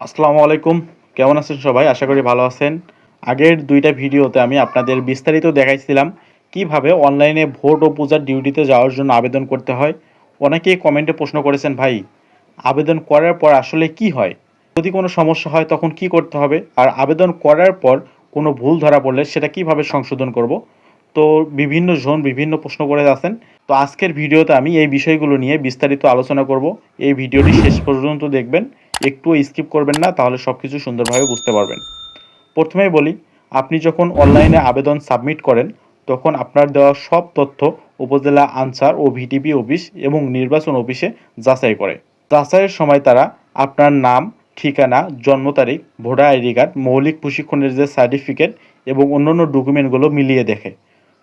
আসসালামু আলাইকুম। কেমন আছেন সবাই? আশা করি ভালো আছেন। আগের দুইটা ভিডিওতে আমি আপনাদের বিস্তারিত দেখাইছিলাম কীভাবে অনলাইনে ভোট ও পূজার ডিউটিতে যাওয়ার জন্য আবেদন করতে হয়। অনেকেই কমেন্টে প্রশ্ন করেছেন, ভাই, আবেদন করার পর আসলে কি হয়? যদি কোনো সমস্যা হয় তখন কি করতে হবে? আর আবেদন করার পর কোনো ভুল ধরা পড়লে সেটা কীভাবে সংশোধন করব? তো বিভিন্ন জন বিভিন্ন প্রশ্ন করে আছেন। তো আজকের ভিডিওতে আমি এই বিষয়গুলো নিয়ে বিস্তারিত আলোচনা করব। এই ভিডিওটি শেষ পর্যন্ত দেখবেন। একটুও স্কিপ করবেন না, তাহলে সব কিছু সুন্দরভাবে বুঝতে পারবেন। প্রথমেই বলি, আপনি যখন অনলাইনে আবেদন সাবমিট করেন, তখন আপনার দেওয়া সব তথ্য উপজেলা আনসার ও ভিটিপি অফিস এবং নির্বাচন অফিসে যাচাই করে। যাচাইয়ের সময় তারা আপনার নাম, ঠিকানা, জন্ম তারিখ, ভোটার আইডি কার্ড, মৌলিক প্রশিক্ষণের যে সার্টিফিকেট এবং অন্যান্য ডকুমেন্টগুলো মিলিয়ে দেখে।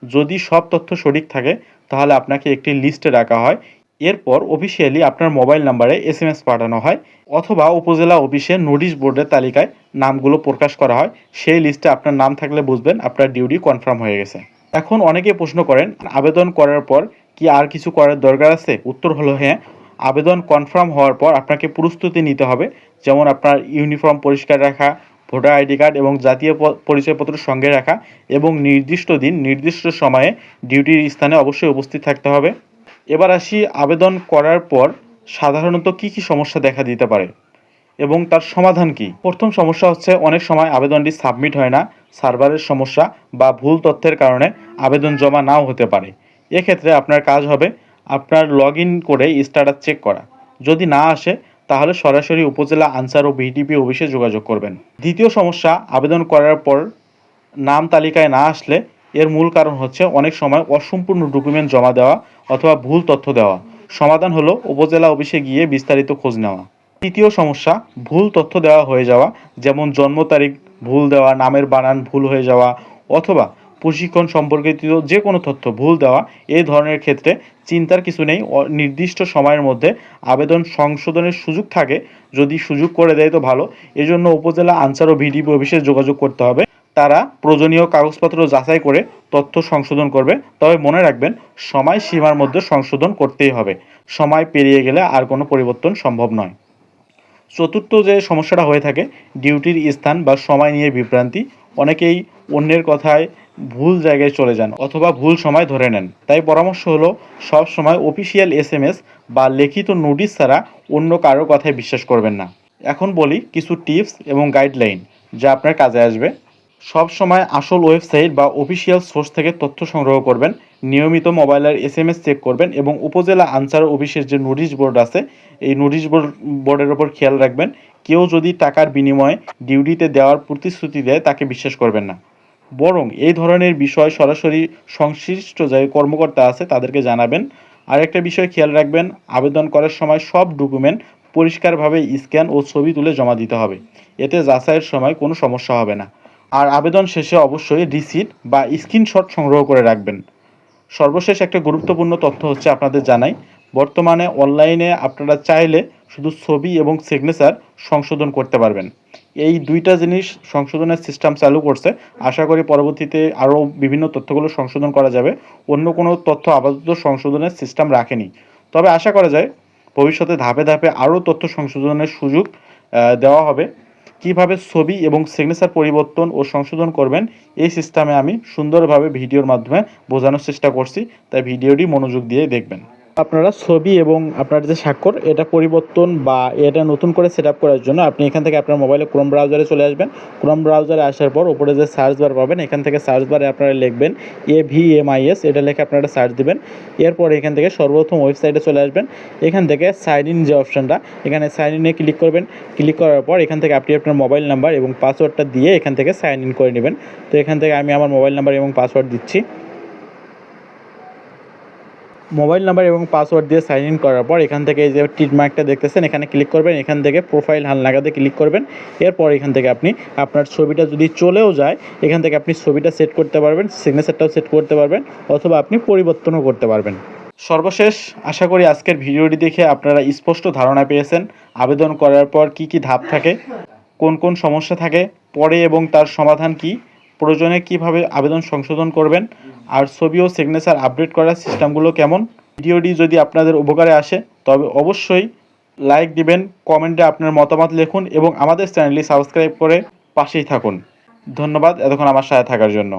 যদি সব তথ্য সঠিক থাকে, তাহলে আপনাকে একটি লিস্টে রাখা হয় এরপর অফিসিয়ালি আপনার মোবাইল নাম্বারে এস এম এস পাঠানো হয় অথবা উপজেলা অফিসে নোটিশ বোর্ডের তালিকায় নামগুলো প্রকাশ করা হয়। সেই লিস্টে আপনার নাম থাকলে বুঝবেন আপনার ডিউটি কনফার্ম হয়ে গেছে। এখন অনেকে প্রশ্ন করেন, আবেদন করার পর কি আর কিছু করার দরকার আছে? উত্তর হলো হ্যাঁ। আবেদন কনফার্ম হওয়ার পর আপনাকে প্রস্তুতি নিতে হবে, যেমন আপনার ইউনিফর্ম পরিষ্কার রাখা ভোটার আইডি কার্ড এবং জাতীয় পরিচয়পত্র সঙ্গে রাখা এবং নির্দিষ্ট দিন, নির্দিষ্ট সময়ে ডিউটির স্থানে অবশ্যই উপস্থিত থাকতে হবে। এবার আসি আবেদন করার পর সাধারণত কি কি সমস্যা দেখা দিতে পারে এবং তার সমাধান কি? প্রথম সমস্যা হচ্ছে অনেক সময় আবেদনটি সাবমিট হয় না, সার্ভারের সমস্যা বা ভুল তথ্যের কারণে আবেদন জমা নাও হতে পারে। এক্ষেত্রে আপনার কাজ হবে আপনার লগ ইন করে স্ট্যাটাস চেক করা। যদি না আসে, তাহলে সরাসরি উপজেলা আনসার ও বিডিপি অফিসে যোগাযোগ করবেন। দ্বিতীয় সমস্যা, আবেদন করার পর নাম তালিকায় না আসলে এর মূল কারণ হচ্ছে অনেক সময় অসম্পূর্ণ ডকুমেন্ট জমা দেওয়া অথবা ভুল তথ্য দেওয়া। সমাধান হলো উপজেলা অফিসে গিয়ে বিস্তারিত খোঁজ নেওয়া। তৃতীয় সমস্যা, ভুল তথ্য দেওয়া হয়ে যাওয়া, যেমন জন্ম তারিখ, ভুল দেওয়া, নামের বানান ভুল হয়ে যাওয়া, অথবা প্রশিক্ষণ সম্পর্কিত যে কোনো তথ্য ভুল দেওয়া এই ধরনের ক্ষেত্রে চিন্তার কিছু নেই। নির্দিষ্ট সময়ের মধ্যে আবেদন সংশোধনের সুযোগ থাকে। যদি সুযোগ করে দেয় তো ভালো। এজন্য উপজেলা আনসার ও ভিডিপি অফিসে যোগাযোগ করতে হবে। তারা প্রয়োজনীয় কাগজপত্র যাচাই করে তথ্য সংশোধন করবে। তবে মনে রাখবেন, সময় সীমার মধ্যে সংশোধন করতেই হবে। সময় পেরিয়ে গেলে আর কোনো পরিবর্তন সম্ভব নয়। চতুর্থ যে সমস্যাটা হয়ে থাকে, ডিউটির স্থান বা সময় নিয়ে বিভ্রান্তি। অনেকেই অন্যের কথায় ভুল জায়গায় চলে যান অথবা ভুল সময় ধরে নেন। তাই পরামর্শ হলো, সব সময় অফিসিয়াল এস এম এস বা লিখিত নোটিশ ছাড়া অন্য কারও কথায় বিশ্বাস করবেন না। এখন বলি কিছু টিপস এবং গাইডলাইন যা আপনার কাজে আসবে। সব সময় আসল ওয়েবসাইট বা অফিসিয়াল সোর্স থেকে তথ্য সংগ্রহ করবেন, নিয়মিত মোবাইলের এস এম এস চেক করবেন এবং উপজেলা আনসার অফিসের যে নোটিশ বোর্ড আছে, এই নোটিশ বোর্ড, বোর্ডের ওপর খেয়াল রাখবেন। কেউ যদি টাকার বিনিময়ে ডিউটিতে দেওয়ার প্রতিশ্রুতি দেয়, তাকে বিশ্বাস করবেন না। বরং এই ধরনের বিষয় সরাসরি সংশ্লিষ্ট যে কর্মকর্তা আছে, তাদেরকে জানাবেন। আর একটা বিষয় খেয়াল রাখবেন, আবেদন করার সময় সব ডকুমেন্ট পরিষ্কারভাবে স্ক্যান ও ছবি তুলে জমা দিতে হবে। এতে যাচাইয়ের সময় কোনো সমস্যা হবে না। আর আবেদন শেষে অবশ্যই রিসিট বা স্ক্রিনশট সংগ্রহ করে রাখবেন। সর্বশেষ একটা গুরুত্বপূর্ণ তথ্য হচ্ছে আপনাদের জানাই, বর্তমানে অনলাইনে আপনারা চাইলে শুধু ছবি এবং সিগনেচার সংশোধন করতে পারবেন। এই দুইটা জিনিস সংশোধনের সিস্টেম চালু করছে। আশা করি পরবর্তীতে আরও বিভিন্ন তথ্যগুলো সংশোধন করা যাবে। অন্য কোনো তথ্য আপাতত সংশোধনের সিস্টেম রাখেনি। তবে আশা করা যায়, ভবিষ্যতে ধাপে ধাপে আরও তথ্য সংশোধনের সুযোগ দেওয়া হবে। কীভাবে ছবি এবং সিগনেচার পরিবর্তন ও সংশোধন করবেন, এই সিস্টেমে আমি সুন্দরভাবে ভিডিওর মাধ্যমে বোঝানোর চেষ্টা করছি। তাই ভিডিওটি মনোযোগ দিয়ে দেখবেন। আপনারা ছবি এবং আপনার যে স্বাক্ষর, এটা পরিবর্তন বা এটা নতুন করে সেট করার জন্য আপনি এখান থেকে আপনার মোবাইলে ক্রোম ব্রাউজারে চলে আসবেন। ক্রোম ব্রাউজারে আসার পর উপরে যে সার্চ বার পাবেন, এখান থেকে সার্চ বারে আপনারা লিখবেন A V M I S এটা লিখে আপনারা সার্চ দিবেন। এরপর এখান থেকে সর্বপ্রথম ওয়েবসাইটে চলে আসবেন। এখান থেকে সাইন ইন যে অপশনটা এখানে সাইন ইনে ক্লিক করবেন। ক্লিক করার পর এখান থেকে আপনি আপনার মোবাইল নাম্বার এবং পাসওয়ার্ডটা দিয়ে এখান থেকে সাইন ইন করে নেবেন। তো এখান থেকে আমি আমার মোবাইল নাম্বার এবং পাসওয়ার্ড দিচ্ছি। মোবাইল নাম্বার এবং পাসওয়ার্ড দিয়ে সাইন ইন করার পর এখান থেকে এই যে টিক মার্কটা দেখতেছেন, এখানে ক্লিক করবেন, এখান থেকে প্রোফাইল হাল হালনাগাদে ক্লিক করবেন, এরপর এখান থেকে আপনি আপনার ছবিটা যদি চলেও যায়, এখান থেকে আপনি ছবিটা সেট করতে পারবেন সিগনেচারটাও সেট করতে পারবেন, অথবা আপনি পরিবর্তনও করতে পারবেন। সর্বশেষ, আশা করি আজকের ভিডিওটি দেখে আপনারা স্পষ্ট ধারণা পেয়েছেন, আবেদন করার পর কি কি ধাপ থাকে, কোন কোন সমস্যা থাকে, পরে এবং তার সমাধান কি প্রয়োজনে কীভাবে আবেদন সংশোধন করবেন, আর ছবি ও সিগনেচার আপডেট করার সিস্টেমগুলো কেমন? ভিডিওটি যদি আপনাদের উপকারে আসে, তবে অবশ্যই লাইক দিবেন কমেন্টে আপনার মতামত লিখুন এবং আমাদের চ্যানেলটি সাবস্ক্রাইব করে পাশেই থাকুন। ধন্যবাদ, এতক্ষণ আমার সাথে থাকার জন্য।